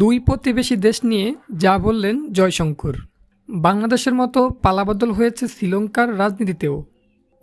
দুই প্রতিবেশী দেশ নিয়ে যা বললেন জয়শঙ্কর। বাংলাদেশের মতো পালাবদল হয়েছে শ্রীলঙ্কার রাজনীতিতেও।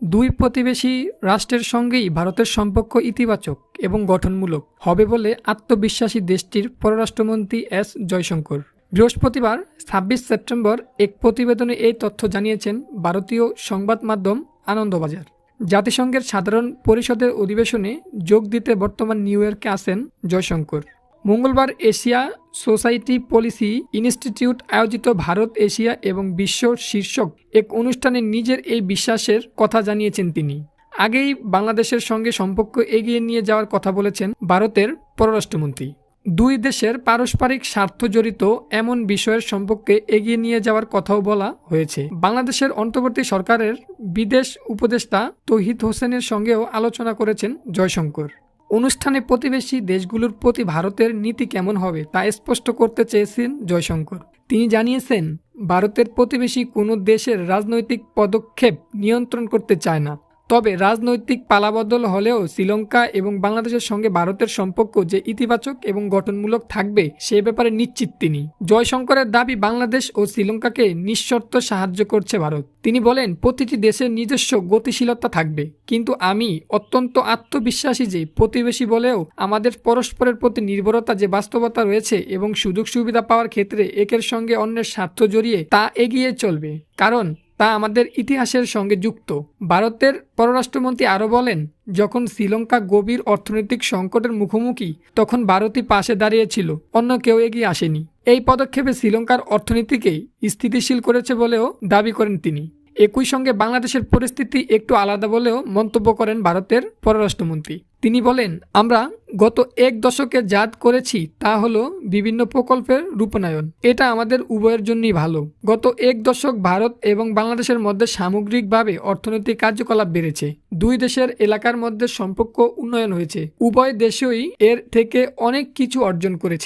দুই প্রতিবেশী রাষ্ট্রের সঙ্গেই ভারতের সম্পর্ক ইতিবাচক এবং গঠনমূলক হবে বলে আত্মবিশ্বাসী দেশটির পররাষ্ট্রমন্ত্রী এস জয়শঙ্কর। বৃহস্পতিবার ছাব্বিশ সেপ্টেম্বর এক প্রতিবেদনে এই তথ্য জানিয়েছেন ভারতীয় সংবাদ মাধ্যম আনন্দবাজার। জাতিসংঘের সাধারণ পরিষদের অধিবেশনে যোগ দিতে বর্তমান নিউ ইয়র্কে আসেন জয়শঙ্কর। মঙ্গলবার এশিয়া সোসাইটি পলিসি ইনস্টিটিউট আয়োজিত ভারত, এশিয়া এবং বিশ্ব শীর্ষক এক অনুষ্ঠানে নিজের এই বিশ্বাসের কথা জানিয়েছেন তিনি। আগেই বাংলাদেশের সঙ্গে সম্পর্ক এগিয়ে নিয়ে যাওয়ার কথা বলেছেন ভারতের পররাষ্ট্রমন্ত্রী। দুই দেশের পারস্পরিক স্বার্থ জড়িত এমন বিষয়ের সম্পর্কে এগিয়ে নিয়ে যাওয়ার কথাও বলা হয়েছে। বাংলাদেশের অন্তর্বর্তী সরকারের বিদেশ উপদেষ্টা তহিদ হোসেনের সঙ্গেও আলোচনা করেছেন জয়শঙ্কর। অনুষ্ঠানে প্রতিবেশী দেশগুলোর প্রতি ভারতের নীতি কেমন হবে তা স্পষ্ট করতে চেয়েছেন জয়শঙ্কর। তিনি জানিয়েছেন, ভারতের প্রতিবেশী কোনো দেশের রাজনৈতিক পদক্ষেপ নিয়ন্ত্রণ করতে চায় না। তবে রাজনৈতিক পালাবদল হলেও শ্রীলঙ্কা এবং বাংলাদেশের সঙ্গে ভারতের সম্পর্ক যে ইতিবাচক এবং গঠনমূলক থাকবে, সে ব্যাপারে নিশ্চিত তিনি। জয়শঙ্করের দাবি বাংলাদেশ ও শ্রীলঙ্কাকে নিঃশর্ত সাহায্য করছে ভারত। তিনি বলেন, প্রতিটি দেশের নিজস্ব গতিশীলতা থাকবে। কিন্তু আমি অত্যন্ত আত্মবিশ্বাসী যে প্রতিবেশী বলেও আমাদের পরস্পরের প্রতি নির্ভরতা যে বাস্তবতা রয়েছে এবং সুযোগ সুবিধা পাওয়ার ক্ষেত্রে একের সঙ্গে অন্যের স্বার্থ জড়িয়ে তা এগিয়ে চলবে। কারণ তা আমাদের ইতিহাসের সঙ্গে যুক্ত। ভারতের পররাষ্ট্রমন্ত্রী আরও বলেন, যখন শ্রীলঙ্কা গভীর অর্থনৈতিক সংকটের মুখোমুখি, তখন ভারতই পাশে দাঁড়িয়েছিল, অন্য কেউ এগিয়ে আসেনি। এই পদক্ষেপে শ্রীলঙ্কার অর্থনীতিকে স্থিতিশীল করেছে বলেও দাবি করেন তিনি। একই সঙ্গে বাংলাদেশের পরিস্থিতি একটু আলাদা বলেও মন্তব্য করেন ভারতের পররাষ্ট্রমন্ত্রী। তিনি বলেন, আমরা গত এক দশকে যা করেছি তা হলো বিভিন্ন প্রকল্পের রূপনায়ন। এটা আমাদের উভয়ের জন্যই ভালো। গত এক দশক ভারত এবং বাংলাদেশের মধ্যে সামগ্রিকভাবে অর্থনৈতিক কার্যকলাপ বেড়েছে। দুই দেশের এলাকার মধ্যে সম্পর্ক উন্নয়ন হয়েছে। উভয় দেশই এর থেকে অনেক কিছু অর্জন করেছে।